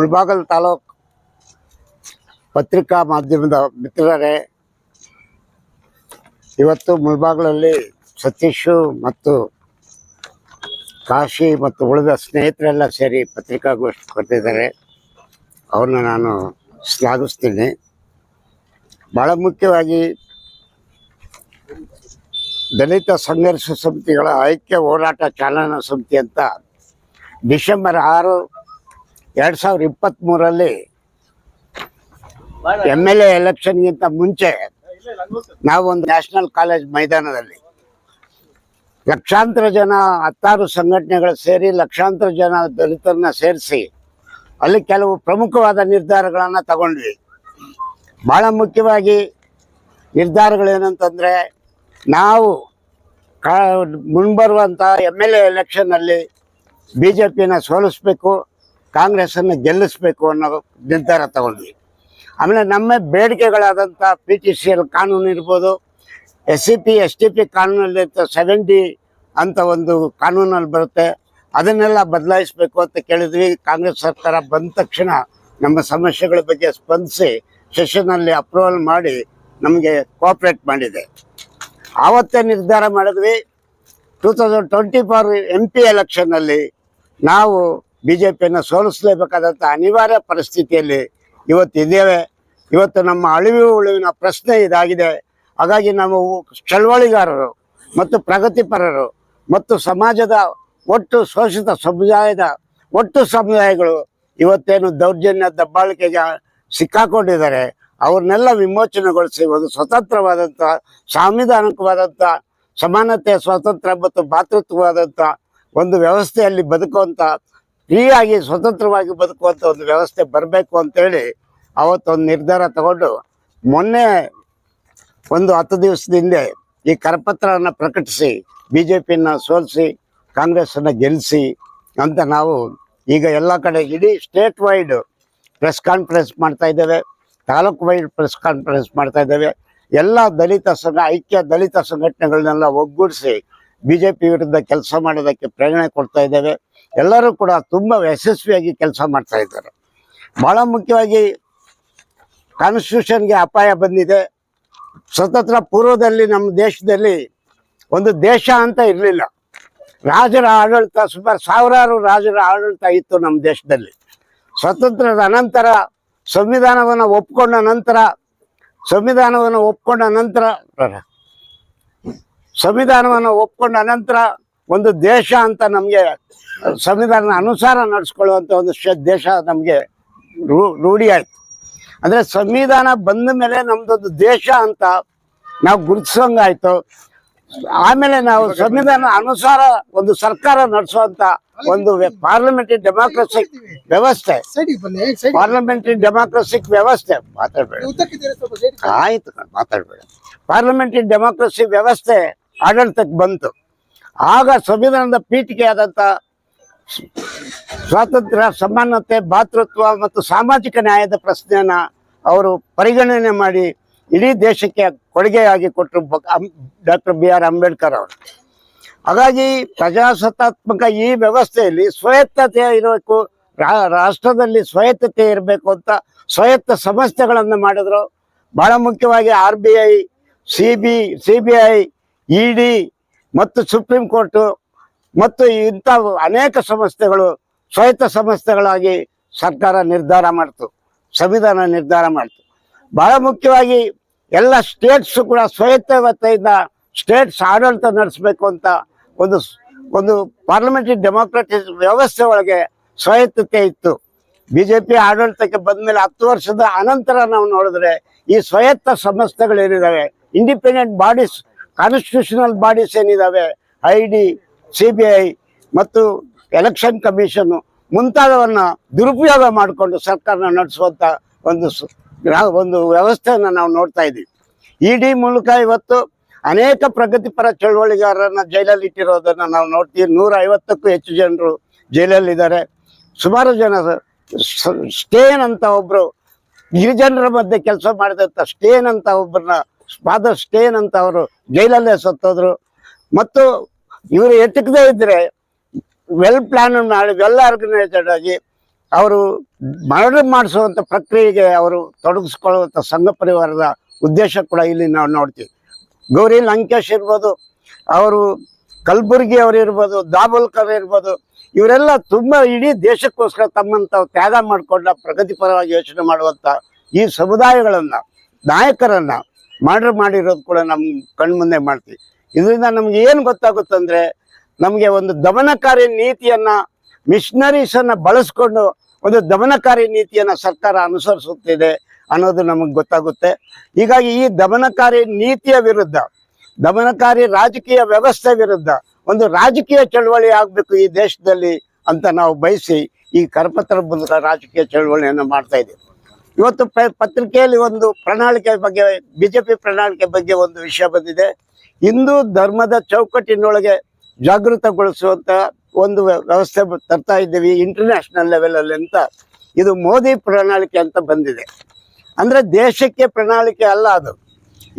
ಮುಳಬಾಗಲ್ ತಾಲೂಕ್ ಪತ್ರಿಕಾ ಮಾಧ್ಯಮದ ಮಿತ್ರರೇ, ಇವತ್ತು ಮುಳಬಾಗಲಲ್ಲಿ ಸತೀಶು ಮತ್ತು ಕಾಶಿ ಮತ್ತು ಉಳಿದ ಸ್ನೇಹಿತರೆಲ್ಲ ಸೇರಿ ಪತ್ರಿಕಾಗೋಷ್ಠಿ ಕೊಟ್ಟಿದ್ದಾರೆ. ಅವ್ರನ್ನ ನಾನು ಶ್ಲಾಘಿಸ್ತೀನಿ. ಭಾಳ ಮುಖ್ಯವಾಗಿ ದಲಿತ ಸಂಘರ್ಷ ಸಮಿತಿಗಳ ಐಕ್ಯ ಹೋರಾಟ ಚಾಲನಾ ಸಮಿತಿ ಅಂತ ಡಿಸೆಂಬರ್ ಆರು ಎರಡು ಸಾವಿರದ ಇಪ್ಪತ್ತ್ಮೂರರಲ್ಲಿ ಎಂ ಎಲ್ ಎ ಎಲೆಕ್ಷನ್ಗಿಂತ ಮುಂಚೆ ನಾವೊಂದು ನ್ಯಾಷನಲ್ ಕಾಲೇಜ್ ಮೈದಾನದಲ್ಲಿ ಲಕ್ಷಾಂತರ ಜನ ಹತ್ತಾರು ಸಂಘಟನೆಗಳು ಸೇರಿ ಲಕ್ಷಾಂತರ ಜನ ದಲಿತರನ್ನ ಸೇರಿಸಿ ಅಲ್ಲಿ ಕೆಲವು ಪ್ರಮುಖವಾದ ನಿರ್ಧಾರಗಳನ್ನು ತಗೊಂಡ್ವಿ. ಭಾಳ ಮುಖ್ಯವಾಗಿ ನಿರ್ಧಾರಗಳೇನಂತಂದರೆ ನಾವು ಕಾ ಮುಂಬರುವಂಥ ಎಂ ಎಲ್ ಎ ಎಲೆಕ್ಷನ್ನಲ್ಲಿ ಬಿ ಜೆ ಪಿನ ಸೋಲಿಸ್ಬೇಕು ಕಾಂಗ್ರೆಸ್ಸನ್ನು ಗೆಲ್ಲಿಸ್ಬೇಕು ಅನ್ನೋ ನಿರ್ಧಾರ ತಗೊಂಡ್ವಿ. ಆಮೇಲೆ ನಮ್ಮ ಬೇಡಿಕೆಗಳಾದಂಥ ಪಿ ಟಿ ಸಿ ಎಲ್ ಕಾನೂನು ಇರ್ಬೋದು S C P S T P ಕಾನೂನಲ್ಲಿ ಸೆವೆಂಟಿ ಅಂತ ಒಂದು ಕಾನೂನಲ್ಲಿ ಬರುತ್ತೆ. ಅದನ್ನೆಲ್ಲ ಬದಲಾಯಿಸಬೇಕು ಅಂತ ಕೇಳಿದ್ವಿ. ಕಾಂಗ್ರೆಸ್ ಸರ್ಕಾರ ಬಂದ ತಕ್ಷಣ ನಮ್ಮ ಸಮಸ್ಯೆಗಳ ಬಗ್ಗೆ ಸ್ಪಂದಿಸಿ ಸೆಷನಲ್ಲಿ ಅಪ್ರೂವಲ್ ಮಾಡಿ ನಮಗೆ ಕೋಆಪ್ರೇಟ್ ಮಾಡಿದೆ. ಆವತ್ತೇ ನಿರ್ಧಾರ ಮಾಡಿದ್ವಿ. Two thousand twenty four M P ಎಲೆಕ್ಷನ್ನಲ್ಲಿ ನಾವು ಬಿ ಜೆ ಪಿಯನ್ನು ಸೋಲಿಸಲೇಬೇಕಾದಂಥ ಅನಿವಾರ್ಯ ಪರಿಸ್ಥಿತಿಯಲ್ಲಿ ಇವತ್ತಿದ್ದೇವೆ ಇವತ್ತು ನಮ್ಮ ಅಳಿವು ಉಳಿವಿನ ಪ್ರಶ್ನೆ ಇದಾಗಿದೆ. ಹಾಗಾಗಿ ನಾವು ಚಳವಳಿಗಾರರು ಮತ್ತು ಪ್ರಗತಿಪರರು ಮತ್ತು ಸಮಾಜದ ಒಟ್ಟು ಶೋಷಿತ ಸಮುದಾಯದ ಒಟ್ಟು ಸಮುದಾಯಗಳು ಇವತ್ತೇನು ದೌರ್ಜನ್ಯ ದಬ್ಬಾಳಿಕೆಗೆ ಸಿಕ್ಕಾಕೊಂಡಿದ್ದಾರೆ. ಅವ್ರನ್ನೆಲ್ಲ ವಿಮೋಚನೆಗೊಳಿಸಿ ಒಂದು ಸ್ವತಂತ್ರವಾದಂಥ, ಸಾಂವಿಧಾನಿಕವಾದಂಥ, ಸಮಾನತೆ, ಸ್ವಾತಂತ್ರ್ಯ ಮತ್ತು ಭಾತೃತ್ವವಾದಂಥ ಒಂದು ವ್ಯವಸ್ಥೆಯಲ್ಲಿ ಬದುಕುವಂಥ ಫ್ರೀಯಾಗಿ ಸ್ವತಂತ್ರವಾಗಿ ಬದುಕುವಂಥ ಒಂದು ವ್ಯವಸ್ಥೆ ಬರಬೇಕು ಅಂತೇಳಿ ಅವತ್ತೊಂದು ನಿರ್ಧಾರ ತಗೊಂಡು ಮೊನ್ನೆ ಒಂದು ಹತ್ತು ದಿವಸದ ಹಿಂದೆ ಈ ಕರಪತ್ರವನ್ನು ಪ್ರಕಟಿಸಿ ಬಿ ಜೆ ಪಿನ ಸೋಲಿಸಿ, ಕಾಂಗ್ರೆಸ್ಸನ್ನು ಗೆಲ್ಲಿಸಿ ಅಂತ ನಾವು ಈಗ ಎಲ್ಲ ಕಡೆ ಇಡೀ ಸ್ಟೇಟ್ ವೈಡ್ ಪ್ರೆಸ್ ಕಾನ್ಫರೆನ್ಸ್ ಮಾಡ್ತಾ ಇದ್ದೇವೆ. ತಾಲೂಕು ವೈಡ್ ಪ್ರೆಸ್ ಕಾನ್ಫರೆನ್ಸ್ ಮಾಡ್ತಾ ಇದ್ದೇವೆ. ಎಲ್ಲ ದಲಿತ ಸಂಘ, ಐಕ್ಯ ದಲಿತ ಸಂಘಟನೆಗಳನ್ನೆಲ್ಲ ಒಗ್ಗೂಡಿಸಿ ಬಿ ಜೆ ಪಿ ವಿರುದ್ಧ ಕೆಲಸ ಮಾಡೋದಕ್ಕೆ ಪ್ರೇರಣೆ ಕೊಡ್ತಾ ಇದ್ದೇವೆ. ಎಲ್ಲರೂ ಕೂಡ ತುಂಬ ಯಶಸ್ವಿಯಾಗಿ ಕೆಲಸ ಮಾಡ್ತಾ ಇದ್ದಾರೆ. ಭಾಳ ಮುಖ್ಯವಾಗಿ ಕಾನ್ಸ್ಟಿಟ್ಯೂಷನ್ಗೆ ಅಪಾಯ ಬಂದಿದೆ. ಸ್ವತಂತ್ರ ಪೂರ್ವದಲ್ಲಿ ನಮ್ಮ ದೇಶದಲ್ಲಿ ಒಂದು ದೇಶ ಅಂತ ಇರಲಿಲ್ಲ. ರಾಜರ ಆಡಳಿತ ಸುಮಾರು ಸಾವಿರಾರು ರಾಜರ ಆಡಳಿತ ಇತ್ತು ನಮ್ಮ ದೇಶದಲ್ಲಿ. ಸ್ವತಂತ್ರದ ಅನಂತರ, ಸಂವಿಧಾನವನ್ನು ಒಪ್ಕೊಂಡ ನಂತರ, ಸಂವಿಧಾನವನ್ನು ಒಪ್ಕೊಂಡ ನಂತರ ಸಂವಿಧಾನವನ್ನು ಒಪ್ಕೊಂಡ ನಂತರ ಒಂದು ದೇಶ ಅಂತ ನಮಗೆ ಸಂವಿಧಾನ ಅನುಸಾರ ನಡೆಸ್ಕೊಳ್ಳುವಂಥ ಒಂದು ಶ ದೇಶ ನಮಗೆ ರೂ ರೂಢಿ ಆಯ್ತು. ಅಂದರೆ ಸಂವಿಧಾನ ಬಂದ ಮೇಲೆ ನಮ್ದೊಂದು ದೇಶ ಅಂತ ನಾವು ಗುರುತಿಸೋಂಗಾಯ್ತು ಆಮೇಲೆ ನಾವು ಸಂವಿಧಾನ ಅನುಸಾರ ಒಂದು ಸರ್ಕಾರ ನಡೆಸುವಂತ ಒಂದು ಪಾರ್ಲಿಮೆಂಟರಿ ಡೆಮಾಕ್ರಸಿಕ್ ವ್ಯವಸ್ಥೆ. ಪಾರ್ಲಿಮೆಂಟರಿ ಡೆಮಾಕ್ರಸಿಕ್ ವ್ಯವಸ್ಥೆ ಮಾತಾಡ್ಬೇಡ. ಆಯ್ತು ಮಾತಾಡ್ಬೇಡ. ಪಾರ್ಲಿಮೆಂಟರಿ ಡೆಮಾಕ್ರಸಿ ವ್ಯವಸ್ಥೆ ಆಡಳಿತಕ್ಕೆ ಬಂತು. ಆಗ ಸಂವಿಧಾನದ ಪೀಠಿಗೆ ಆದಂಥ ಸ್ವಾತಂತ್ರ್ಯ, ಸಮಾನತೆ, ಭಾತೃತ್ವ ಮತ್ತು ಸಾಮಾಜಿಕ ನ್ಯಾಯದ ಪ್ರಶ್ನೆಯನ್ನು ಅವರು ಪರಿಗಣನೆ ಮಾಡಿ ಇಡೀ ದೇಶಕ್ಕೆ ಕೊಡುಗೆಯಾಗಿ ಕೊಟ್ಟರು ಡಾಕ್ಟರ್ ಬಿ ಆರ್ ಅಂಬೇಡ್ಕರ್ ಅವರು. ಹಾಗಾಗಿ ಪ್ರಜಾಸತ್ತಾತ್ಮಕ ಈ ವ್ಯವಸ್ಥೆಯಲ್ಲಿ ಸ್ವಾಯತ್ತತೆ ಇರಬೇಕು ರಾಷ್ಟ್ರದಲ್ಲಿ ಸ್ವಾಯತ್ತತೆ ಇರಬೇಕು ಅಂತ ಸ್ವಾಯತ್ತ ಸಂಸ್ಥೆಗಳನ್ನು ಮಾಡಿದ್ರು. ಬಹಳ ಮುಖ್ಯವಾಗಿ R B I, C B C B I E D ಮತ್ತು ಸುಪ್ರೀಂ ಕೋರ್ಟು ಮತ್ತು ಇಂಥ ಅನೇಕ ಸಂಸ್ಥೆಗಳು ಸ್ವಾಯತ್ತ ಸಂಸ್ಥೆಗಳಾಗಿ ಸರ್ಕಾರ ನಿರ್ಧಾರ ಮಾಡ್ತು, ಸಂವಿಧಾನ ನಿರ್ಧಾರ ಮಾಡ್ತು. ಬಹಳ ಮುಖ್ಯವಾಗಿ ಎಲ್ಲ ಸ್ಟೇಟ್ಸ್ ಕೂಡ ಸ್ವಾಯತ್ತತೆಯಿಂದ ಸ್ಟೇಟ್ಸ್ ಆಡಳಿತ ನಡೆಸಬೇಕು ಅಂತ ಒಂದು ಒಂದು ಪಾರ್ಲಿಮೆಂಟರಿ ಡೆಮಾಕ್ರೆಟಿಕ್ ವ್ಯವಸ್ಥೆ ಒಳಗೆ ಸ್ವಾಯತ್ತತೆ ಇತ್ತು. ಬಿ ಜೆ ಪಿ ಆಡಳಿತಕ್ಕೆ ಬಂದಮೇಲೆ ಹತ್ತು ವರ್ಷದ ಅನಂತರ ನಾವು ನೋಡಿದ್ರೆ ಈ ಸ್ವಾಯತ್ತ ಸಂಸ್ಥೆಗಳೇನಿದ್ದಾವೆ independent bodies constitutional bodies ಏನಿದ್ದಾವೆ I D C B I ಮತ್ತು ಎಲೆಕ್ಷನ್ ಕಮಿಷನ್ನು ಮುಂತಾದವನ್ನ ದುರುಪಯೋಗ ಮಾಡಿಕೊಂಡು ಸರ್ಕಾರನ ನಡೆಸುವಂಥ ಒಂದು ಒಂದು ವ್ಯವಸ್ಥೆಯನ್ನು ನಾವು ನೋಡ್ತಾ ಇದ್ದೀವಿ. ಇ ಡಿ ಮೂಲಕ ಇವತ್ತು ಅನೇಕ ಪ್ರಗತಿಪರ ಚಳವಳಿಗಾರರನ್ನ ಜೈಲಲ್ಲಿ ಇಟ್ಟಿರೋದನ್ನು ನಾವು ನೋಡ್ತೀವಿ. ನೂರ ಐವತ್ತಕ್ಕೂ ಹೆಚ್ಚು ಜನರು ಜೈಲಲ್ಲಿದ್ದಾರೆ. ಸುಮಾರು ಜನ ಸ್ಟೇನ್ ಅಂತ ಒಬ್ಬರು ಗಿರಿಜನರ ಮಧ್ಯೆ ಕೆಲಸ ಮಾಡಿದಂಥ ಸ್ಟೇನ್ ಅಂತ ಒಬ್ಬರನ್ನ ಫಾದರ್ ಸ್ಟೇನ್ ಅಂತ ಅವರು ಜೈಲಲ್ಲೇ ಸತ್ತೋದ್ರು. ಮತ್ತು ಇವರು ಎಟಕದೇ ಇದ್ರೆ ವೆಲ್ ಪ್ಲಾನ್ ಮಾಡಿ ವೆಲ್ ಆರ್ಗನೈಸೆಡ್ ಆಗಿ ಅವರು ಮರಣ ಮಾಡಿಸುವಂತ ಪ್ರಕ್ರಿಯೆಗೆ ಅವರು ತೊಡಗಿಸ್ಕೊಳ್ಳುವಂಥ ಸಂಘ ಪರಿವಾರದ ಉದ್ದೇಶ ಕೂಡ ಇಲ್ಲಿ ನಾವು ನೋಡ್ತೀವಿ. ಗೌರಿ ಲಂಕೇಶ್ ಇರ್ಬೋದು, ಅವರು ಕಲಬುರ್ಗಿ ಅವರು ಇರ್ಬೋದು ದಾಬೋಲ್ಕರ್ ಇರ್ಬೋದು, ಇವರೆಲ್ಲ ತುಂಬ ಇಡೀ ದೇಶಕ್ಕೋಸ್ಕರ ತಾವು ತ್ಯಾಗ ಮಾಡಿಕೊಂಡ ಪ್ರಗತಿಪರವಾಗಿ ಯೋಚನೆ ಮಾಡುವಂತ ಈ ಸಮುದಾಯಗಳನ್ನು, ನಾಯಕರನ್ನ ಮರ್ಡರ್ ಮಾಡಿರೋದು ಕೂಡ ನಮ್ಮ ಕಣ್ಮುಂದೆ ಮಾಡ್ತೀವಿ. ಇದರಿಂದ ನಮ್ಗೆ ಏನು ಗೊತ್ತಾಗುತ್ತಂದ್ರೆ, ನಮಗೆ ಒಂದು ದಮನಕಾರಿ ನೀತಿಯನ್ನ ಮಿಷನರೀಸ್ ಅನ್ನ ಬಳಸ್ಕೊಂಡು ಒಂದು ದಮನಕಾರಿ ನೀತಿಯನ್ನ ಸರ್ಕಾರ ಅನುಸರಿಸುತ್ತಿದೆ ಅನ್ನೋದು ನಮಗೆ ಗೊತ್ತಾಗುತ್ತೆ. ಹೀಗಾಗಿ ಈ ದಮನಕಾರಿ ನೀತಿಯ ವಿರುದ್ಧ, ದಮನಕಾರಿ ರಾಜಕೀಯ ವ್ಯವಸ್ಥೆ ವಿರುದ್ಧ ಒಂದು ರಾಜಕೀಯ ಚಳವಳಿ ಆಗಬೇಕು ಈ ದೇಶದಲ್ಲಿ ಅಂತ ನಾವು ಬಯಸಿ ಈ ಕರಪತ್ರ ಮೂಲಕ ರಾಜಕೀಯ ಚಳವಳಿಯನ್ನು ಮಾಡ್ತಾ ಇದ್ದೀವಿ. ಇವತ್ತು ಪತ್ರಿಕೆಯಲ್ಲಿ ಒಂದು ಪ್ರಣಾಳಿಕೆ ಬಗ್ಗೆ, ಬಿಜೆಪಿ ಪ್ರಣಾಳಿಕೆ ಬಗ್ಗೆ ಒಂದು ವಿಷಯ ಬಂದಿದೆ. ಹಿಂದೂ ಧರ್ಮದ ಚೌಕಟ್ಟಿನೊಳಗೆ ಜಾಗೃತಗೊಳಿಸುವಂತ ಒಂದು ವ್ಯವಸ್ಥೆ ತರ್ತಾ ಇದ್ದೀವಿ ಇಂಟರ್ನ್ಯಾಷನಲ್ ಲೆವೆಲಲ್ಲಿ ಅಂತ. ಇದು ಮೋದಿ ಪ್ರಣಾಳಿಕೆ ಅಂತ ಬಂದಿದೆ. ಅಂದ್ರೆ ದೇಶಕ್ಕೆ ಪ್ರಣಾಳಿಕೆ ಅಲ್ಲ ಅದು.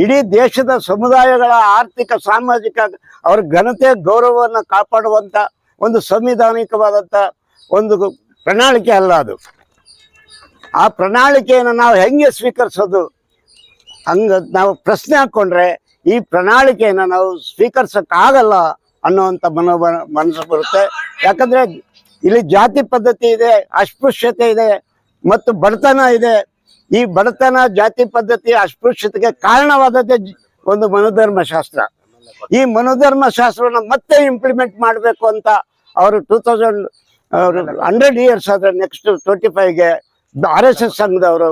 ಇಡೀ ದೇಶದ ಸಮುದಾಯಗಳ ಆರ್ಥಿಕ, ಸಾಮಾಜಿಕ ಅವರ ಘನತೆ, ಗೌರವವನ್ನು ಕಾಪಾಡುವಂತ ಒಂದು ಸಂವಿಧಾನಿಕವಾದಂತ ಒಂದು ಪ್ರಣಾಳಿಕೆ ಅಲ್ಲ ಅದು. ಆ ಪ್ರಣಾಳಿಕೆಯನ್ನು ನಾವು ಹೆಂಗೆ ಸ್ವೀಕರಿಸೋದು? ಹಂಗ ನಾವು ಪ್ರಶ್ನೆ ಹಾಕೊಂಡ್ರೆ ಈ ಪ್ರಣಾಳಿಕೆಯನ್ನು ನಾವು ಸ್ವೀಕರಿಸೋಕ್ಕಾಗಲ್ಲ ಅನ್ನುವಂಥ ಮನೋಭ, ಮನಸ್ಸು ಬರುತ್ತೆ. ಯಾಕಂದ್ರೆ ಇಲ್ಲಿ ಜಾತಿ ಪದ್ಧತಿ ಇದೆ, ಅಸ್ಪೃಶ್ಯತೆ ಇದೆ, ಮತ್ತು ಬಡತನ ಇದೆ. ಈ ಬಡತನ, ಜಾತಿ ಪದ್ಧತಿ, ಅಸ್ಪೃಶ್ಯತೆಗೆ ಕಾರಣವಾದದ್ದೇ ಒಂದು ಮನೋಧರ್ಮ ಶಾಸ್ತ್ರ ಈ ಮನೋಧರ್ಮ ಶಾಸ್ತ್ರವನ್ನು ಮತ್ತೆ ಇಂಪ್ಲಿಮೆಂಟ್ ಮಾಡಬೇಕು ಅಂತ ಅವರು ಟೂ ತೌಸಂಡ್ ಹಂಡ್ರೆಡ್ ಇಯರ್ಸ್ ಆದರೆ ನೆಕ್ಸ್ಟ್ ಟ್ವೆಂಟಿ ಫೈವ್ಗೆ ಆರ್ ಎಸ್ ಎಸ್ ಸಂಘದವರು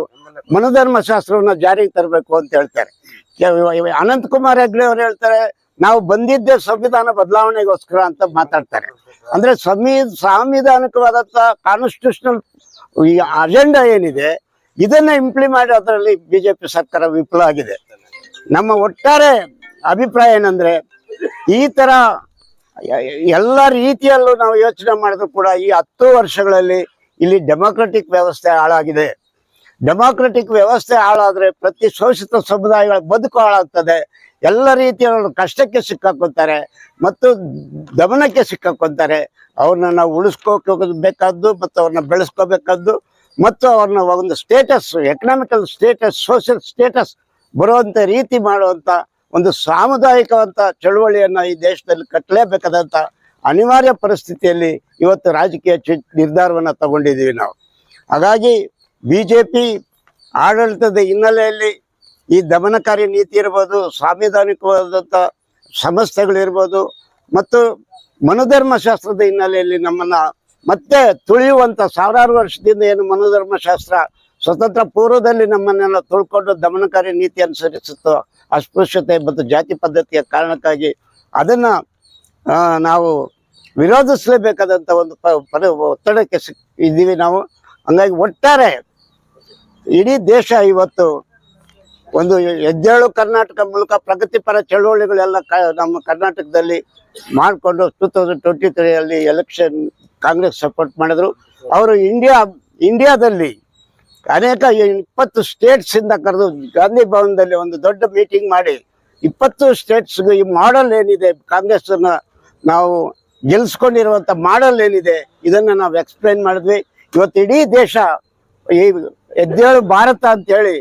ಮನೋಧರ್ಮ ಶಾಸ್ತ್ರವನ್ನ ಜಾರಿಗೆ ತರಬೇಕು ಅಂತ ಹೇಳ್ತಾರೆ. ಅನಂತ್ ಕುಮಾರ್ ಹೆಗ್ಡೆ ಅವರು ಹೇಳ್ತಾರೆ, ನಾವು ಬಂದಿದ್ದೆ ಸಂವಿಧಾನ ಬದಲಾವಣೆಗೋಸ್ಕರ ಅಂತ ಮಾತಾಡ್ತಾರೆ. ಅಂದ್ರೆ ಸಂವಿ ಸಾಂವಿಧಾನಿಕವಾದಂತ ಕಾನ್ಸ್ಟಿಟ್ಯೂಷನಲ್ ಈ ಅಜೆಂಡಾ ಏನಿದೆ, ಇದನ್ನ ಇಂಪ್ಲಿಮೆಂಟ್ ಅದರಲ್ಲಿ ಬಿಜೆಪಿ ಸರ್ಕಾರ ವಿಫಲ ಆಗಿದೆ. ನಮ್ಮ ಒಟ್ಟಾರೆ ಅಭಿಪ್ರಾಯ ಏನಂದ್ರೆ, ಈ ತರ ಎಲ್ಲ ರೀತಿಯಲ್ಲೂ ನಾವು ಯೋಚನೆ ಮಾಡಿದ್ರು ಕೂಡ ಈ ಹತ್ತು ವರ್ಷಗಳಲ್ಲಿ ಇಲ್ಲಿ ಡೆಮೊಕ್ರೆಟಿಕ್ ವ್ಯವಸ್ಥೆ ಹಾಳಾಗಿದೆ. ಡೆಮೊಕ್ರೆಟಿಕ್ ವ್ಯವಸ್ಥೆ ಹಾಳಾದ್ರೆ ಪ್ರತಿ ಶೋಷಿತ ಸಮುದಾಯಗಳ ಬದುಕು ಹಾಳಾಗ್ತದೆ. ಎಲ್ಲ ರೀತಿಯ ಕಷ್ಟಕ್ಕೆ ಸಿಕ್ಕಾಕೊತಾರೆ ಮತ್ತು ದಮನಕ್ಕೆ ಸಿಕ್ಕಾಕೊತಾರೆ. ಅವ್ರನ್ನ ನಾವು ಉಳಿಸ್ಕೋಬೇಕಾದ್ದು ಮತ್ತು ಅವ್ರನ್ನ ಬೆಳೆಸ್ಕೋಬೇಕಾದ್ದು ಮತ್ತು ಅವ್ರನ್ನ ಒಂದು status economical status social status ಬರುವಂಥ ರೀತಿ ಮಾಡುವಂತ ಒಂದು ಸಾಮುದಾಯಿಕವಂಥ ಚಳುವಳಿಯನ್ನು ಈ ದೇಶದಲ್ಲಿ ಕಟ್ಟಲೇಬೇಕಾದಂತ ಅನಿವಾರ್ಯ ಪರಿಸ್ಥಿತಿಯಲ್ಲಿ ಇವತ್ತು ರಾಜಕೀಯ ಚಿ- ನಿರ್ಧಾರವನ್ನ ತಗೊಂಡಿದ್ದೀವಿ ನಾವು. ಹಾಗಾಗಿ ಬಿಜೆಪಿ ಆಡಳಿತದ ಹಿನ್ನೆಲೆಯಲ್ಲಿ ಈ ದಮನಕಾರಿ ನೀತಿ ಇರ್ಬೋದು ಸಾಂವಿಧಾನಿಕವಾದಂಥ ಸಮಸ್ಯೆಗಳಿರ್ಬೋದು ಮತ್ತು ಮನೋಧರ್ಮಶಾಸ್ತ್ರದ ಹಿನ್ನೆಲೆಯಲ್ಲಿ ನಮ್ಮನ್ನು ಮತ್ತೆ ತುಳಿಯುವಂಥ ಸಾವಿರಾರು ವರ್ಷದಿಂದ ಏನು ಮನೋಧರ್ಮಶಾಸ್ತ್ರ ಸ್ವತಂತ್ರ ಪೂರ್ವದಲ್ಲಿ ನಮ್ಮನ್ನೆಲ್ಲ ತುಳ್ಕೊಂಡು ದಮನಕಾರಿ ನೀತಿ ಅನುಸರಿಸುತ್ತೋ ಅಸ್ಪೃಶ್ಯತೆ ಮತ್ತು ಜಾತಿ ಪದ್ಧತಿಯ ಕಾರಣಕ್ಕಾಗಿ ಅದನ್ನ ನಾವು ವಿರೋಧಿಸಲೇಬೇಕಾದಂತ ಒಂದು ಒತ್ತಡಕ್ಕೆ ಇದ್ದೀವಿ ನಾವು. ಹಂಗಾಗಿ ಒಟ್ಟಾರೆ ಇಡೀ ದೇಶ ಇವತ್ತು ಒಂದು ಎದ್ದೇಳು ಕರ್ನಾಟಕ ಮೂಲಕ ಪ್ರಗತಿಪರ ಚಳುವಳಿಗಳೆಲ್ಲ ಕ, ನಮ್ಮ ಕರ್ನಾಟಕದಲ್ಲಿ ಮಾಡಿಕೊಂಡು ಟೂ ತೌಸಂಡ್ ಟ್ವೆಂಟಿ ತ್ರೀಯಲ್ಲಿ ಎಲೆಕ್ಷನ್ ಕಾಂಗ್ರೆಸ್ ಸಪೋರ್ಟ್ ಮಾಡಿದ್ರು. ಅವರು ಇಂಡಿಯಾ ಇಂಡಿಯಾದಲ್ಲಿ ಅನೇಕ ಇಪ್ಪತ್ತು ಸ್ಟೇಟ್ಸ್ ಇಂದ ಕರೆದು ಗಾಂಧಿ ಭವನದಲ್ಲಿ ಒಂದು ದೊಡ್ಡ ಮೀಟಿಂಗ್ ಮಾಡಿ ಇಪ್ಪತ್ತು ಸ್ಟೇಟ್ಸ್ ಈ ಮಾಡಲ್ ಏನಿದೆ ಕಾಂಗ್ರೆಸ್ ನಾವು ಗೆಲ್ಸ್ಕೊಂಡಿರುವಂತ ಮಾಡಲ್ ಏನಿದೆ, ಇದನ್ನ ನಾವು ಎಕ್ಸ್ಪ್ಲೈನ್ ಮಾಡಿದ್ವಿ. ಇವತ್ತು ಇಡೀ ದೇಶ ಈ ಎದ್ದೇಳು ಭಾರತ ಅಂತೇಳಿ,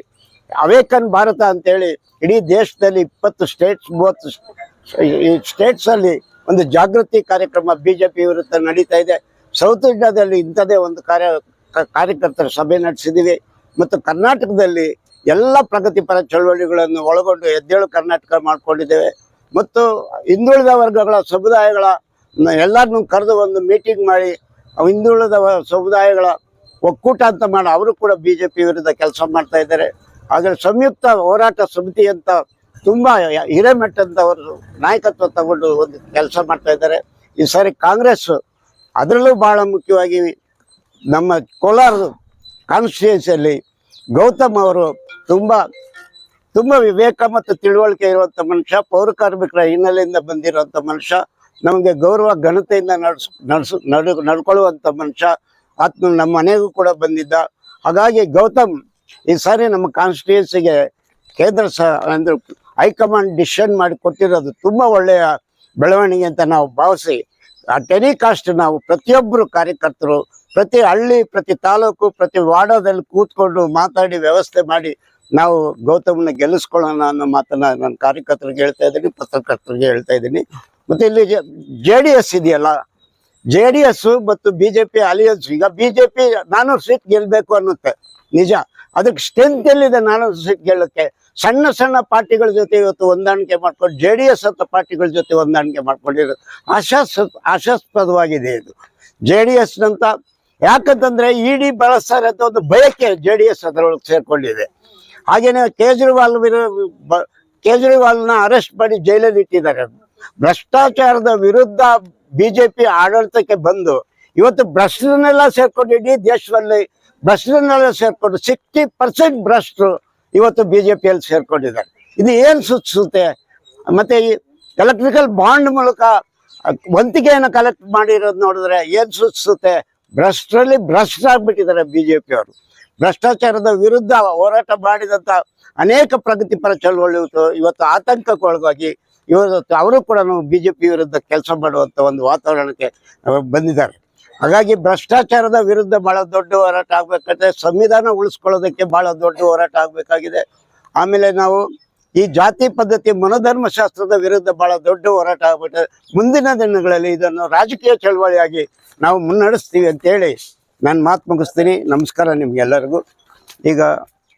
ಅವೇಕನ್ ಭಾರತ ಅಂತೇಳಿ, ಇಡೀ ದೇಶದಲ್ಲಿ ಇಪ್ಪತ್ತು ಸ್ಟೇಟ್ಸ್ ಮೂವತ್ತು ಈ ಸ್ಟೇಟ್ಸ್ ಅಲ್ಲಿ ಒಂದು ಜಾಗೃತಿ ಕಾರ್ಯಕ್ರಮ ಬಿಜೆಪಿ ವಿರುದ್ಧ ನಡೀತಾ ಇದೆ. ಸೌತ್ ಇಂಡಿಯಾದಲ್ಲಿ ಇಂಥದೇ ಒಂದು ಕಾರ್ಯ ಕಾರ್ಯಕರ್ತರ ಸಭೆ ನಡೆಸಿದ್ದೀವಿ ಮತ್ತು ಕರ್ನಾಟಕದಲ್ಲಿ ಎಲ್ಲ ಪ್ರಗತಿಪರ ಚಳವಳಿಗಳನ್ನು ಒಳಗೊಂಡು ಎದ್ದೇಳು ಕರ್ನಾಟಕ ಮಾಡ್ಕೊಂಡಿದ್ದೇವೆ. ಮತ್ತು ಹಿಂದುಳಿದ ವರ್ಗಗಳ ಸಮುದಾಯಗಳ ಎಲ್ಲರನ್ನೂ ಕರೆದು ಒಂದು ಮೀಟಿಂಗ್ ಮಾಡಿ ಹಿಂದುಳಿದ ಸಮುದಾಯಗಳ ಒಕ್ಕೂಟ ಅಂತ ಮಾಡಿ ಅವರು ಕೂಡ ಬಿ ಜೆ ಪಿ ವಿರುದ್ಧ ಕೆಲಸ ಮಾಡ್ತಾ ಇದ್ದಾರೆ. ಆದರೆ ಸಂಯುಕ್ತ ಹೋರಾಟ ಸಮಿತಿ ಅಂತ ತುಂಬ ಹಿರೇಮಟ್ಟದವರು ನಾಯಕತ್ವ ತಗೊಂಡು ಒಂದು ಕೆಲಸ ಮಾಡ್ತಾ ಇದ್ದಾರೆ. ಈ ಸಾರಿ ಕಾಂಗ್ರೆಸ್ ಅದರಲ್ಲೂ ಬಹಳ ಮುಖ್ಯವಾಗಿ ನಮ್ಮ ಕೋಲಾರ ಕಾನ್ಸ್ಟಿಟ್ಯೂನ್ಸಿಯಲ್ಲಿ ಗೌತಮ್ ಅವರು ತುಂಬಾ ತುಂಬಾ ವಿವೇಕ ಮತ್ತು ತಿಳುವಳಿಕೆ ಇರುವಂತ ಮನುಷ್ಯ, ಪೌರ ಕಾರ್ಮಿಕರ ಹಿನ್ನೆಲೆಯಿಂದ ಬಂದಿರುವಂತ ಮನುಷ್ಯ, ನಮಗೆ ಗೌರವ, ಘನತೆಯಿಂದ ನಡ್ಸ್ ನಡ್ಸ್ ನಡು ನಡ್ಕೊಳ್ಳುವಂತ ಮನುಷ್ಯ, ಆತ್ಮ ನಮ್ಮ ಮನೆಗೂ ಕೂಡ ಬಂದಿದ್ದ. ಹಾಗಾಗಿ ಗೌತಮ್, ಈ ಸಾರಿ ನಮ್ಮ ಕಾನ್ಸ್ಟಿಟ್ಯೂನ್ಸಿಗೆ ಕೇಂದ್ರ ಸಹ ಅಂದ್ರೆ ಹೈಕಮಾಂಡ್ ಡಿಸಿಷನ್ ಮಾಡಿ ಕೊಟ್ಟಿರೋದು ತುಂಬಾ ಒಳ್ಳೆಯ ಬೆಳವಣಿಗೆ ಅಂತ ನಾವು ಭಾವಿಸಿ, ಆ ಟೆಲಿಕಾಸ್ಟ್ ನಾವು ಪ್ರತಿಯೊಬ್ಬರು ಕಾರ್ಯಕರ್ತರು, ಪ್ರತಿ ಹಳ್ಳಿ, ಪ್ರತಿ ತಾಲೂಕು, ಪ್ರತಿ ವಾರ್ಡದಲ್ಲಿ ಕೂತ್ಕೊಂಡು ಮಾತಾಡಿ ವ್ಯವಸ್ಥೆ ಮಾಡಿ ನಾವು ಗೌತಮ್ನ ಗೆಲ್ಲಿಸ್ಕೊಳ್ಳೋಣ ಅನ್ನೋ ಮಾತನ್ನ ನನ್ನ ಕಾರ್ಯಕರ್ತರಿಗೆ ಹೇಳ್ತಾ ಇದ್ದೀನಿ, ಪತ್ರಕರ್ತರಿಗೆ ಹೇಳ್ತಾ ಇದ್ದೀನಿ. ಮತ್ತೆ ಇಲ್ಲಿ ಜೆ ಡಿ ಎಸ್ ಇದೆಯಲ್ಲ? ಜೆ ಡಿ ಎಸ್ ಮತ್ತು ಬಿಜೆಪಿ ಅಲಿಯನ್ಸ್ ಈಗ ಬಿಜೆಪಿ ನಾನು ಸೀಟ್ ಗೆಲ್ಬೇಕು ಅನ್ನುತ್ತೆ. ನಿಜ. ಅದಕ್ಕೆ ಸ್ಟ್ರೆಂತ್ ಎಲ್ಲಿದೆ ನಾನು ಸೀಟ್ ಗೆಲ್ಲಕ್ಕೆ? ಸಣ್ಣ ಸಣ್ಣ ಪಾರ್ಟಿಗಳ ಜೊತೆ ಇವತ್ತು ಹೊಂದಾಣಿಕೆ ಮಾಡ್ಕೊಂಡು ಜೆ ಡಿ ಎಸ್ ಅಂತ ಪಾರ್ಟಿಗಳ ಜೊತೆ ಹೊಂದಾಣಿಕೆ ಮಾಡ್ಕೊಂಡಿರೋದು ಆಶಾಸ್ ಆಶಾಸ್ಪದವಾಗಿದೆ ಇದು. ಜೆ ಡಿ ಎಸ್ನಂತ ಯಾಕಂತಂದ್ರೆ ಇಡಿ ಬಳಸ್ತಾರೆ ಅಂತ ಒಂದು ಬಯಕೆ ಜೆ ಡಿ ಎಸ್ ಅದರೊಳಗೆ ಸೇರ್ಕೊಂಡಿದೆ. ಹಾಗೇನೆ ಕೇಜ್ರಿವಾಲ್ ವಿರು ಕೇಜ್ರಿವಾಲ್ನ ಅರೆಸ್ಟ್ ಮಾಡಿ ಜೈಲಲ್ಲಿ ಇಟ್ಟಿದ್ದಾರೆ. ಭ್ರಷ್ಟಾಚಾರದ ವಿರುದ್ಧ ಬಿಜೆಪಿ ಆಡಳಿತಕ್ಕೆ ಬಂದು ಇವತ್ತು ಭ್ರಷ್ಟರನ್ನೆಲ್ಲ ಸೇರ್ಕೊಂಡು ಇಡೀ ದೇಶದಲ್ಲಿ ಭ್ರಷ್ಟರನ್ನೆಲ್ಲ ಸೇರ್ಕೊಂಡು ಸಿಕ್ಸ್ಟಿ ಪರ್ಸೆಂಟ್ ಭ್ರಷ್ಟರು ಇವತ್ತು ಬಿಜೆಪಿಯಲ್ಲಿ ಸೇರ್ಕೊಂಡಿದ್ದಾರೆ. ಇದು ಏನು ಸೂಚಿಸುತ್ತೆ ಮತ್ತೆ ಈ ಎಲೆಕ್ಟ್ರಿಕಲ್ ಬಾಂಡ್ ಮೂಲಕ ವಂತಿಕೆಯನ್ನು ಕಲೆಕ್ಟ್ ಮಾಡಿರೋದು ನೋಡಿದ್ರೆ ಏನು ಸೂಚಿಸುತ್ತೆ ಭ್ರಷ್ಟರಲ್ಲಿ ಭ್ರಷ್ಟ ಆಗ್ಬಿಟ್ಟಿದ್ದಾರೆ ಅವರು ಭ್ರಷ್ಟಾಚಾರದ ವಿರುದ್ಧ ಹೋರಾಟ ಮಾಡಿದಂತ ಅನೇಕ ಪ್ರಗತಿಪರ ಚಳವಳಿ ಇವತ್ತು ಆತಂಕಕ್ಕೊಳಗಾಗಿ ಇವತ್ತು ಅವರು ಕೂಡ ಬಿಜೆಪಿ ವಿರುದ್ಧ ಕೆಲಸ ಮಾಡುವಂತ ಒಂದು ವಾತಾವರಣಕ್ಕೆ ಬಂದಿದ್ದಾರೆ. ಹಾಗಾಗಿ ಭ್ರಷ್ಟಾಚಾರದ ವಿರುದ್ಧ ಬಹಳ ದೊಡ್ಡ ಹೋರಾಟ ಆಗಬೇಕಂದ್ರೆ ಸಂವಿಧಾನ ಉಳಿಸ್ಕೊಳ್ಳೋದಕ್ಕೆ ಬಹಳ ದೊಡ್ಡ ಹೋರಾಟ ಆಗಬೇಕಾಗಿದೆ. ಆಮೇಲೆ ನಾವು ಈ ಜಾತಿ ಪದ್ಧತಿ ಮನೋಧರ್ಮಶಾಸ್ತ್ರದ ವಿರುದ್ಧ ಬಹಳ ದೊಡ್ಡ ಹೋರಾಟ ಆಗ್ಬಿಟ್ಟು ಮುಂದಿನ ದಿನಗಳಲ್ಲಿ ಇದನ್ನು ರಾಜಕೀಯ ಚಳವಳಿಯಾಗಿ ನಾವು ಮುನ್ನಡೆಸ್ತೀವಿ ಅಂತೇಳಿ ನಾನು ಮಾತು ಮುಗಿಸ್ತೀನಿ. ನಮಸ್ಕಾರ ನಿಮ್ಗೆಲ್ಲರಿಗೂ. ಈಗ